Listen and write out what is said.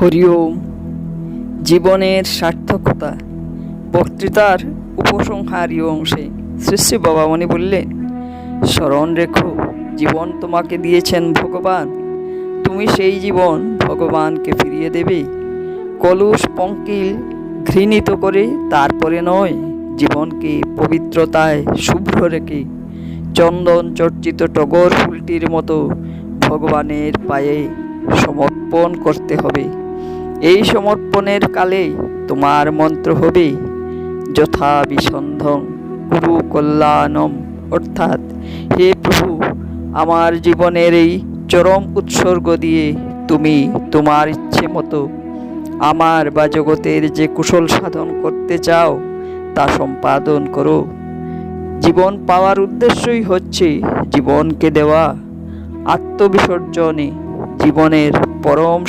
হরি ওম। জীবনের সার্থকতা, বক্তৃতার উপসংহারী অংশে। শ্রী শ্রী বাবামণি বললেন স্মরণ রেখো, জীবন তোমাকে দিয়েছেন ভগবান। তুমি সেই জীবন ভগবানকে ফিরিয়ে দেবে। কলুষ পঙ্কিল ঘৃণিত করে তারপরে নয়, জীবনকে পবিত্রতায় শুভ্র রেখে। চন্দন চর্চিত টগর ফুলটির মতো ভগবানের পায়ে সমর্পণ করতে হবে। এই সমর্পণের কালে তোমার মন্ত্র হবে। যথা বিসন্ধং কুরু কল্যাণম। অর্থাৎ হে প্রভু, আমার জীবনের এই চরম উৎসর্গ দিয়ে তুমি তোমার ইচ্ছে মতো আমার বা জগতের যে কুশল সাধন করতে চাও, তা সম্পাদন করো। জীবন পাওয়ার উদ্দেশ্যই হচ্ছে জীবনকে দেওয়া। আত্মবিসর্জনে জীবনের পরম